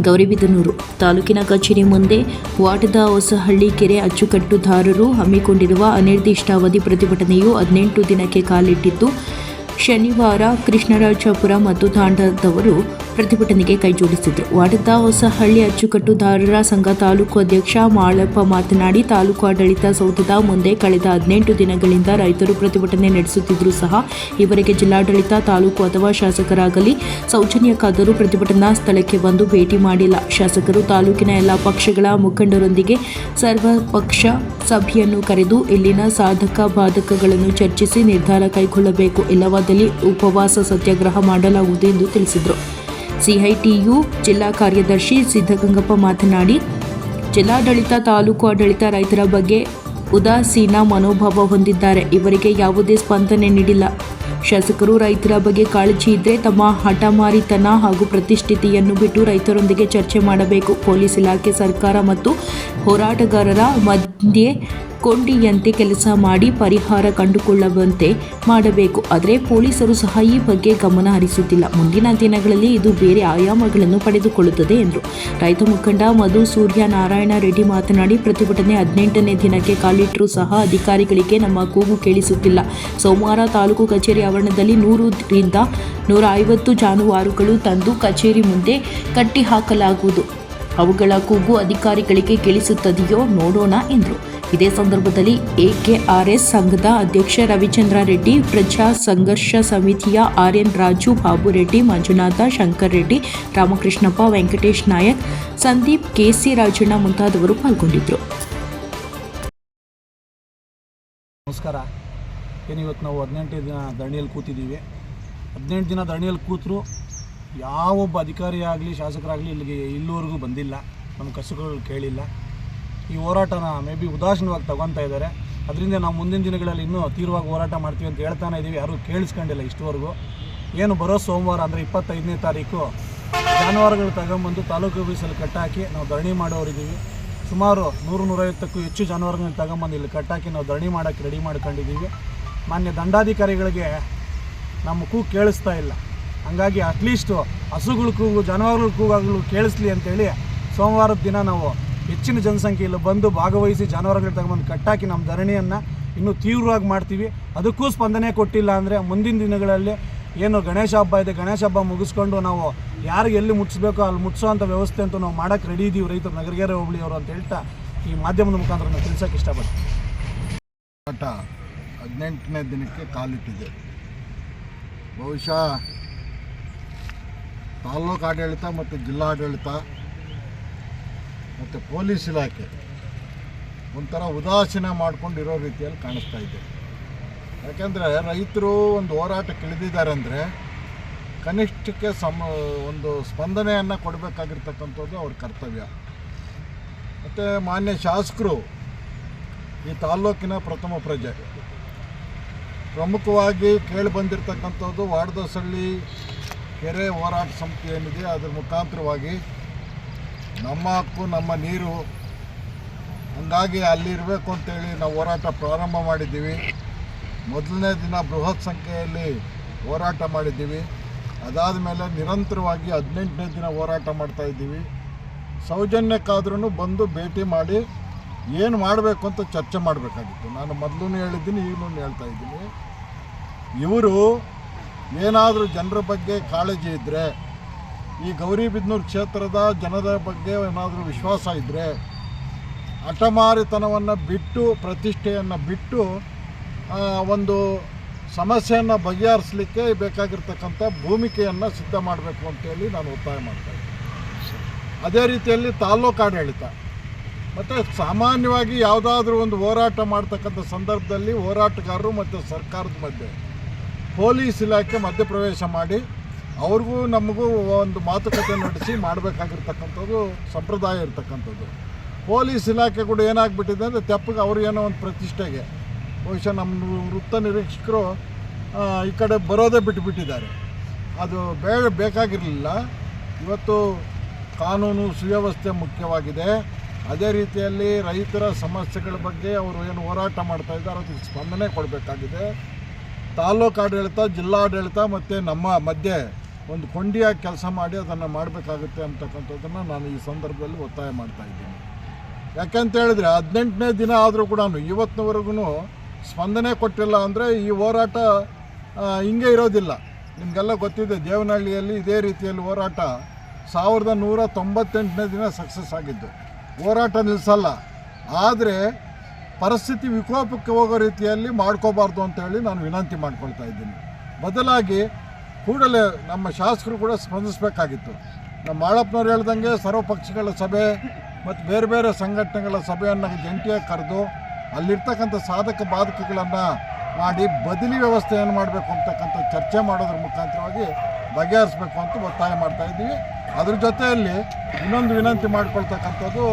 ಗೌರಿಬಿದನೂರು ತಾಲೂಕಿನ ಕಚೇರಿ ಮುಂದೆ ವಾಟದ ಹೊಸಹಳ್ಳಿ ಕೆರೆ ಅಚ್ಚುಕಟ್ಟುದಾರರು ಹಮ್ಮಿಕೊಂಡಿರುವ ಅನಿರ್ದಿಷ್ಟಾವಧಿ ಪ್ರತಿಭಟನೆಯು ಹದಿನೆಂಟು ದಿನಕ್ಕೆ ಕಾಲಿಟ್ಟಿದ್ದು ಶನಿವಾರ ಕೃಷ್ಣರಾಜಪುರ ಮತ್ತು ತಾಂಡದವರು ಪ್ರತಿಭಟನೆಗೆ ಕೈಜೋಡಿಸಿದರು ವಾಡದ ಹೊಸಹಳ್ಳಿ ಅಚ್ಚುಕಟ್ಟುದಾರರ ಸಂಘ ತಾಲೂಕು ಅಧ್ಯಕ್ಷ ಮಾಳಪ್ಪ ಮಾತನಾಡಿ, ತಾಲೂಕು ಆಡಳಿತ ಸೌಧದ ಮುಂದೆ ಕಳೆದ ಹದಿನೆಂಟು ದಿನಗಳಿಂದ ರೈತರು ಪ್ರತಿಭಟನೆ ನಡೆಸುತ್ತಿದ್ದರೂ ಸಹ ಇವರಿಗೆ ಜಿಲ್ಲಾಡಳಿತ, ತಾಲೂಕು ಅಥವಾ ಶಾಸಕರಾಗಲಿ ಸೌಜನ್ಯಕ್ಕಾದರೂ ಪ್ರತಿಭಟನಾ ಸ್ಥಳಕ್ಕೆ ಬಂದು ಭೇಟಿ ಮಾಡಿಲ್ಲ. ಶಾಸಕರು ತಾಲೂಕಿನ ಎಲ್ಲ ಪಕ್ಷಗಳ ಮುಖಂಡರೊಂದಿಗೆ ಸರ್ವಪಕ್ಷ ಸಭೆಯನ್ನು ಕರೆದು ಇಲ್ಲಿನ ಸಾಧಕ ಬಾಧಕಗಳನ್ನು ಚರ್ಚಿಸಿ ನಿರ್ಧಾರ ಕೈಗೊಳ್ಳಬೇಕು. ಇಲ್ಲವಾದಲ್ಲಿ ಉಪವಾಸ ಸತ್ಯಾಗ್ರಹ ಮಾಡಲಾಗುವುದು ಎಂದು ತಿಳಿಸಿದರು. ಸಿಐಟಿಯು ಜಿಲ್ಲಾ ಕಾರ್ಯದರ್ಶಿ ಸಿದ್ದಗಂಗಪ್ಪ ಮಾತನಾಡಿ, ಜಿಲ್ಲಾಡಳಿತ, ತಾಲೂಕು ಆಡಳಿತ ರೈತರ ಬಗ್ಗೆ ಉದಾಸೀನ ಮನೋಭಾವ ಹೊಂದಿದ್ದಾರೆ. ಇವರಿಗೆ ಯಾವುದೇ ಸ್ಪಂದನೆ ನೀಡಿಲ್ಲ. ಶಾಸಕರು ರೈತರ ಬಗ್ಗೆ ಕಾಳಜಿ ಇದ್ದರೆ ತಮ್ಮ ಹಠಮಾರಿತನ ಹಾಗೂ ಪ್ರತಿಷ್ಠಿತೆಯನ್ನು ಬಿಟ್ಟು ರೈತರೊಂದಿಗೆ ಚರ್ಚೆ ಮಾಡಬೇಕು. ಪೊಲೀಸ್ ಇಲಾಖೆ, ಸರ್ಕಾರ ಮತ್ತು ಹೋರಾಟಗಾರರ ಮಧ್ಯೆ ಕೊಂಡಿಯಂತೆ ಕೆಲಸ ಮಾಡಿ ಪರಿಹಾರ ಕಂಡುಕೊಳ್ಳುವಂತೆ ಮಾಡಬೇಕು. ಆದರೆ ಪೊಲೀಸರು ಸಹ ಈ ಬಗ್ಗೆ ಗಮನ ಹರಿಸುತ್ತಿಲ್ಲ. ಮುಂದಿನ ದಿನಗಳಲ್ಲಿ ಇದು ಬೇರೆ ಆಯಾಮಗಳನ್ನು ಪಡೆದುಕೊಳ್ಳುತ್ತದೆ, ಎಂದರು. ರೈತ ಮುಖಂಡ ಮಧು ಸೂರ್ಯ ನಾರಾಯಣ ರೆಡ್ಡಿ ಮಾತನಾಡಿ, ಪ್ರತಿಭಟನೆ ಹದಿನೆಂಟನೇ ದಿನಕ್ಕೆ ಕಾಲಿಟ್ಟರೂ ಸಹ ಅಧಿಕಾರಿಗಳಿಗೆ ನಮ್ಮ ಕೂಗು ಕೇಳಿಸುತ್ತಿಲ್ಲ. ಸೋಮವಾರ ತಾಲೂಕು ಕಚೇರಿ ಆವರಣದಲ್ಲಿ ನೂರರಿಂದ ನೂರ ಐವತ್ತು ಜಾನುವಾರುಗಳು ತಂದು ಕಚೇರಿ ಮುಂದೆ ಕಟ್ಟಿಹಾಕಲಾಗುವುದು. ಅವುಗಳ ಕೂಗು ಅಧಿಕಾರಿಗಳಿಗೆ ಕೇಳಿಸುತ್ತದೆಯೋ ನೋಡೋಣ, ಎಂದರು. ಇದೇ ಸಂದರ್ಭದಲ್ಲಿ ಎಕೆಆರ್ಎಸ್ ಸಂಘದ ಅಧ್ಯಕ್ಷ ರವಿಚಂದ್ರ ರೆಡ್ಡಿ, ಪ್ರಜಾ ಸಂಘರ್ಷ ಸಮಿತಿಯ R N Raju Babu Reddy Manjunatha Shankar Reddy Ramakrishnappa Venkatesh Nayak, Sandeep K C Rajanna ಮುಂತಾದವರು ಪಾಲ್ಗೊಂಡಿದ್ದರು. ನಮಸ್ಕಾರ. ಏನಿವತ್ತು ನಾವು ಹದಿನೆಂಟು ದಿನ ಧರಣಿಯಲ್ಲಿ ಕೂತಿದ್ದೀವಿ. ಹದಿನೆಂಟು ದಿನ ಧರಣಿಯಲ್ಲಿ ಕೂತರು ಯಾವೊಬ್ಬ ಅಧಿಕಾರಿ ಆಗಲಿ ಶಾಸಕರಾಗಲಿ ಇಲ್ಲಿಗೆ ಇಲ್ಲಿವರೆಗೂ ಬಂದಿಲ್ಲ. ನಮ್ಮ ಕಸುಗಳು ಕೇಳಿಲ್ಲ. ಈ ಹೋರಾಟನ ಮೇ ಬಿ ಉದಾಸೀನವಾಗಿ ತಗೊತಾ ಇದ್ದಾರೆ. ಅದರಿಂದ ನಾವು ಮುಂದಿನ ದಿನಗಳಲ್ಲಿ ಇನ್ನೂ ತೀವ್ರವಾಗಿ ಹೋರಾಟ ಮಾಡ್ತೀವಿ ಅಂತ ಹೇಳ್ತಾನೆ ಇದ್ದೀವಿ ಯಾರೂ ಕೇಳಿಸ್ಕೊಂಡಿಲ್ಲ ಇಷ್ಟುವರೆಗೂ. ಏನು ಬರೋ ಸೋಮವಾರ ಅಂದರೆ ಇಪ್ಪತ್ತೈದನೇ ತಾರೀಕು. ಜಾನುವಾರುಗಳು ತಗೊಂಬಂದು ತಾಲೂಕು ಆಫೀಸಲ್ಲಿ ಕಟ್ಟಾಕಿ ನಾವು ಧರಣಿ ಮಾಡೋರಿದ್ದೀವಿ ಸುಮಾರು ನೂರು ನೂರೈವತ್ತಕ್ಕೂ ಹೆಚ್ಚು ಜಾನುವಾರುಗಳನ್ನ ತಗೊಂಬಂದು ಇಲ್ಲಿ ಕಟ್ಟಾಕಿ ನಾವು ಧರಣಿ ಮಾಡೋಕ್ಕೆ ರೆಡಿ ಮಾಡ್ಕೊಂಡಿದ್ದೀವಿ ಮಾನ್ಯ ದಂಡಾಧಿಕಾರಿಗಳಿಗೆ ನಮ್ಮ ಕೂಗು ಕೇಳಿಸ್ತಾ ಇಲ್ಲ. ಹಂಗಾಗಿ ಅಟ್ಲೀಸ್ಟು ಹಸುಗಳ ಕೂಗು, ಜಾನುವಾರುಗಳ ಕೂಗಾಗಲು ಕೇಳಿಸ್ಲಿ ಅಂತೇಳಿ ಸೋಮವಾರದ ದಿನ ನಾವು ಹೆಚ್ಚಿನ ಜನಸಂಖ್ಯೆಯಲ್ಲಿ ಬಂದು ಭಾಗವಹಿಸಿ ಜಾನುವಾರುಗಳು ತಗೊಂಬಂದು ಕಟ್ಟಾಕಿ ನಮ್ಮ ಧರಣಿಯನ್ನು ಇನ್ನೂ ತೀವ್ರವಾಗಿ ಮಾಡ್ತೀವಿ. ಅದಕ್ಕೂ ಸ್ಪಂದನೆ ಕೊಟ್ಟಿಲ್ಲ ಅಂದರೆ ಮುಂದಿನ ದಿನಗಳಲ್ಲಿ ಏನು ಗಣೇಶ ಹಬ್ಬ ಇದೆ, ಗಣೇಶ ಹಬ್ಬ ಮುಗಿಸ್ಕೊಂಡು ನಾವು ಯಾರಿಗೆ ಎಲ್ಲಿ ಮುಟ್ಟಿಸ್ಬೇಕೋ ಅಲ್ಲಿ ಮುಟ್ಸೋವಂಥ ವ್ಯವಸ್ಥೆ ಅಂತೂ ನಾವು ಮಾಡೋಕ್ಕೆ ರೆಡಿ ಇದ್ದೀವಿ ರೈತರು. ನಗರಗೆರೆ ಹೋಬಳಿಯವರು ಅಂತ ಹೇಳ್ತಾ ಈ ಮಾಧ್ಯಮದ ಮುಖಾಂತರ ನಾವು ತಿಳಿಸೋಕೆ ಇಷ್ಟಪಡ್ತೀವಿ ಹೋರಾಟ ಹದಿನೆಂಟನೇ ದಿನಕ್ಕೆ ಕಾಲಿಟ್ಟಿದೆ. ಬಹುಶಃ ತಾಲ್ಲೂಕು ಆಡಳಿತ ಮತ್ತು ಜಿಲ್ಲಾಡಳಿತ ಮತ್ತು ಪೊಲೀಸ್ ಇಲಾಖೆ ಒಂಥರ ಉದಾಸೀನ ಮಾಡಿಕೊಂಡಿರೋ ರೀತಿಯಲ್ಲಿ ಕಾಣಿಸ್ತಾ ಇದೆ. ಯಾಕೆಂದರೆ ರೈತರು ಒಂದು ಹೋರಾಟಕ್ಕೆ ಇಳಿದಿದ್ದಾರೆ ಅಂದರೆ ಕನಿಷ್ಠಕ್ಕೆ ಸಮ, ಒಂದು ಸ್ಪಂದನೆಯನ್ನು ಕೊಡಬೇಕಾಗಿರ್ತಕ್ಕಂಥದ್ದು ಅವ್ರ ಕರ್ತವ್ಯ. ಮತ್ತು ಮಾನ್ಯ ಶಾಸಕರು ಈ ತಾಲ್ಲೂಕಿನ ಪ್ರಥಮ ಪ್ರಜೆ. ಪ್ರಮುಖವಾಗಿ ಕೇಳಿ ಬಂದಿರತಕ್ಕಂಥದ್ದು ವಾಡದಸಳ್ಳಿ ಕೆರೆ ಹೋರಾಟ ಸಮಿತಿ ಏನಿದೆ, ಅದರ ಮುಖಾಂತರವಾಗಿ ನಮ್ಮ ಹಕ್ಕು, ನಮ್ಮ ನೀರು. ಹಂಗಾಗಿ ಅಲ್ಲಿ ಇರಬೇಕು ಅಂತೇಳಿ ನಾವು ಹೋರಾಟ ಪ್ರಾರಂಭ ಮಾಡಿದ್ದೀವಿ. ಮೊದಲನೇ ದಿನ ಬೃಹತ್ ಸಂಖ್ಯೆಯಲ್ಲಿ ಹೋರಾಟ ಮಾಡಿದ್ದೀವಿ. ಅದಾದ ಮೇಲೆ ನಿರಂತರವಾಗಿ ಹದಿನೆಂಟನೇ ದಿನ ಹೋರಾಟ ಮಾಡ್ತಾ ಇದ್ದೀವಿ. ಸೌಜನ್ಯಕ್ಕಾದ್ರೂ ಬಂದು ಭೇಟಿ ಮಾಡಿ ಏನು ಮಾಡಬೇಕು ಅಂತ ಚರ್ಚೆ ಮಾಡಬೇಕಾಗಿತ್ತು. ನಾನು ಮೊದಲು ಹೇಳಿದ್ದೀನಿ ಈಗಲೂ ಹೇಳ್ತಾ ಇದ್ದೀನಿ. ಇವರು ಏನಾದರೂ ಜನರ ಬಗ್ಗೆ ಕಾಳಜಿ ಇದ್ದರೆ ಈ ಗೌರಿಬಿದನೂರು ಕ್ಷೇತ್ರದ ಜನರ ಬಗ್ಗೆ ಏನಾದರೂ ವಿಶ್ವಾಸ ಇದ್ದರೆ ಹಠಮಾರಿತನವನ್ನು ಬಿಟ್ಟು, ಪ್ರತಿಷ್ಠೆಯನ್ನು ಬಿಟ್ಟು ಒಂದು ಸಮಸ್ಯೆಯನ್ನು ಬಗೆಹರಿಸಲಿಕ್ಕೆ ಬೇಕಾಗಿರ್ತಕ್ಕಂಥ ಭೂಮಿಕೆಯನ್ನು ಸಿದ್ಧ ಮಾಡಬೇಕು ಅಂತೇಳಿ ನಾನು ಒತ್ತಾಯ ಮಾಡ್ತಾ ಅದೇ ರೀತಿಯಲ್ಲಿ ತಾಲ್ಲೂಕು ಆಡಳಿತ. ಮತ್ತು ಸಾಮಾನ್ಯವಾಗಿ ಯಾವುದಾದ್ರೂ ಒಂದು ಹೋರಾಟ ಮಾಡ್ತಕ್ಕಂಥ ಸಂದರ್ಭದಲ್ಲಿ ಹೋರಾಟಗಾರರು ಮತ್ತು ಸರ್ಕಾರದ ಮಧ್ಯೆ, ಪೊಲೀಸ್ ಇಲಾಖೆ ಮಧ್ಯಪ್ರವೇಶ ಮಾಡಿ ಅವ್ರಿಗೂ ನಮಗೂ ಒಂದು ಮಾತುಕತೆ ನಡೆಸಿ ಮಾಡಬೇಕಾಗಿರ್ತಕ್ಕಂಥದ್ದು ಸಂಪ್ರದಾಯ ಇರ್ತಕ್ಕಂಥದ್ದು. ಪೊಲೀಸ್ ಇಲಾಖೆ ಕೂಡ ಏನಾಗ್ಬಿಟ್ಟಿದೆ ಅಂದರೆ ತೆಪ್ಪಗೆ ಅವ್ರು ಏನೋ ಒಂದು ಪ್ರತಿಷ್ಠೆಗೆ. ಬಹುಶಃ ನಮ್ಮ ವೃತ್ತ ನಿರೀಕ್ಷಕರು ಈ ಕಡೆ ಬರೋದೇ ಬಿಟ್ಟುಬಿಟ್ಟಿದ್ದಾರೆ ಅದು ಬೇಗ ಬೇಕಾಗಿರಲಿಲ್ಲ. ಇವತ್ತು ಕಾನೂನು ಸುವ್ಯವಸ್ಥೆ ಮುಖ್ಯವಾಗಿದೆ. ಅದೇ ರೀತಿಯಲ್ಲಿ ರೈತರ ಸಮಸ್ಯೆಗಳ ಬಗ್ಗೆ ಅವರು ಏನು ಹೋರಾಟ ಮಾಡ್ತಾ ಇದ್ದಾರೆ, ಅದಕ್ಕೆ ಸ್ಪಂದನೆ ಕೊಡಬೇಕಾಗಿದೆ. ತಾಲೂಕು ಆಡಳಿತ, ಜಿಲ್ಲಾಡಳಿತ ಮತ್ತು ನಮ್ಮ ಮಧ್ಯೆ ಒಂದು ಕೊಂಡಿಯಾಗಿ ಕೆಲಸ ಮಾಡಿ ಅದನ್ನು ಮಾಡಬೇಕಾಗುತ್ತೆ ಅಂತಕ್ಕಂಥದ್ದನ್ನು ನಾನು ಈ ಸಂದರ್ಭದಲ್ಲಿ ಒತ್ತಾಯ ಮಾಡ್ತಾ ಇದ್ದೀನಿ. ಯಾಕೆಂತ ಹೇಳಿದ್ರೆ ಹದಿನೆಂಟನೇ ದಿನ ಆದರೂ ಕೂಡ ಇವತ್ತಿನವರೆಗೂ ಸ್ಪಂದನೆ ಕೊಟ್ಟಿಲ್ಲ ಅಂದರೆ ಈ ಹೋರಾಟ ಹಿಂಗೆ ಇರೋದಿಲ್ಲ. ನಿಮಗೆಲ್ಲ ಗೊತ್ತಿದೆ ದೇವನಹಳ್ಳಿಯಲ್ಲಿ ಇದೇ ರೀತಿಯಲ್ಲಿ ಹೋರಾಟ ಸಾವಿರದ ನೂರ ತೊಂಬತ್ತೆಂಟನೇ ದಿನ ಸಕ್ಸಸ್ ಆಗಿದ್ದು. ಹೋರಾಟ ನಿಲ್ಲಿಸಲ್ಲ ಆದರೆ ಪರಿಸ್ಥಿತಿ ವಿಕೋಪಕ್ಕೆ ಹೋಗೋ ರೀತಿಯಲ್ಲಿ ಮಾಡ್ಕೋಬಾರ್ದು ಅಂತೇಳಿ ನಾನು ವಿನಂತಿ ಮಾಡ್ಕೊಳ್ತಾ ಇದ್ದೀನಿ. ಬದಲಾಗಿ ಕೂಡಲೇ ನಮ್ಮ ಶಾಸಕರು ಕೂಡ ಸ್ಪಂದಿಸಬೇಕಾಗಿತ್ತು. ನಮ್ಮ ಮಾಳಪ್ಪನವ್ರು ಹೇಳ್ದಂಗೆ ಸರ್ವಪಕ್ಷಗಳ ಸಭೆ ಮತ್ತು ಬೇರೆ ಬೇರೆ ಸಂಘಟನೆಗಳ ಸಭೆಯನ್ನು ಜಂಟಿಯಾಗಿ ಕರೆದು ಅಲ್ಲಿರ್ತಕ್ಕಂಥ ಸಾಧಕ ಬಾಧಕಗಳನ್ನು ಮಾಡಿ ಬದಲಿ ವ್ಯವಸ್ಥೆಯನ್ನು ಮಾಡಬೇಕು ಅಂತಕ್ಕಂಥ ಚರ್ಚೆ ಮಾಡೋದ್ರ ಮುಖಾಂತರವಾಗಿ ಬಗೆಹರಿಸ್ಬೇಕು ಅಂತ ಒತ್ತಾಯ ಮಾಡ್ತಾ ಇದ್ದೀವಿ. ಅದ್ರ ಜೊತೆಯಲ್ಲಿ ಇನ್ನೊಂದು ವಿನಂತಿ ಮಾಡಿಕೊಳ್ತಕ್ಕಂಥದ್ದು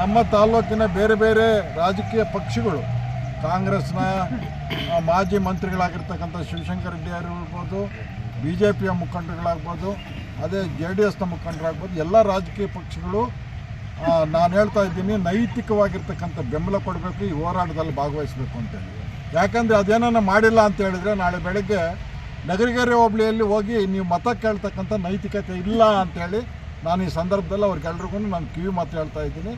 ನಮ್ಮ ತಾಲ್ಲೂಕಿನ ಬೇರೆ ಬೇರೆ ರಾಜಕೀಯ ಪಕ್ಷಗಳು ಕಾಂಗ್ರೆಸ್ನ ಮಾಜಿ ಮಂತ್ರಿಗಳಾಗಿರ್ತಕ್ಕಂಥ ಶಿವಶಂಕರ್ ರೆಡ್ಡಿ ಅವರು ಇರ್ಬೋದು ಬಿ ಜೆ ಪಿಯ ಮುಖಂಡರುಗಳಾಗ್ಬೋದು ಅದೇ ಜೆ ಡಿ ಎಸ್ನ ಮುಖಂಡರಾಗ್ಬೋದು, ಎಲ್ಲ ರಾಜಕೀಯ ಪಕ್ಷಗಳು ನಾನು ಹೇಳ್ತಾ ಇದ್ದೀನಿ, ನೈತಿಕವಾಗಿರ್ತಕ್ಕಂಥ ಬೆಂಬಲ ಕೊಡಬೇಕು, ಈ ಹೋರಾಟದಲ್ಲಿ ಭಾಗವಹಿಸಬೇಕು ಅಂತೇಳಿ ಯಾಕಂದರೆ ಅದೇನನ್ನ ಮಾಡಿಲ್ಲ ಅಂತ ಹೇಳಿದರೆ ನಾಳೆ ಬೆಳಗ್ಗೆ ನಗರಿಗೆರೆ ಹೋಬಳಿಯಲ್ಲಿ ಹೋಗಿ ನೀವು ಮತ ಕೇಳ್ತಕ್ಕಂಥ ನೈತಿಕತೆ ಇಲ್ಲ ಅಂತೇಳಿ ನಾನು ಈ ಸಂದರ್ಭದಲ್ಲಿ ಅವ್ರಿಗೆಲ್ರಿಗೂ ನಾನು ಕಿವಿ ಮಾತು ಹೇಳ್ತಾ ಇದ್ದೀನಿ.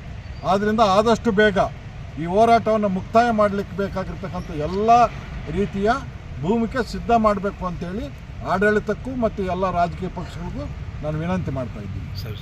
ಆದ್ದರಿಂದ ಆದಷ್ಟು ಬೇಗ ಈ ಹೋರಾಟವನ್ನು ಮುಕ್ತಾಯ ಮಾಡಲಿಕ್ಕೆ ಬೇಕಾಗಿರ್ತಕ್ಕಂಥ ಎಲ್ಲ ರೀತಿಯ ಭೂಮಿಕೆ ಸಿದ್ಧ ಮಾಡಬೇಕು ಅಂತೇಳಿ ಆಡಳಿತಕ್ಕೂ ಮತ್ತು ಎಲ್ಲ ರಾಜಕೀಯ ಪಕ್ಷಗಳಿಗೂ ನಾನು ವಿನಂತಿ ಮಾಡ್ತಾ ಇದ್ದೀನಿ. ಸರಿ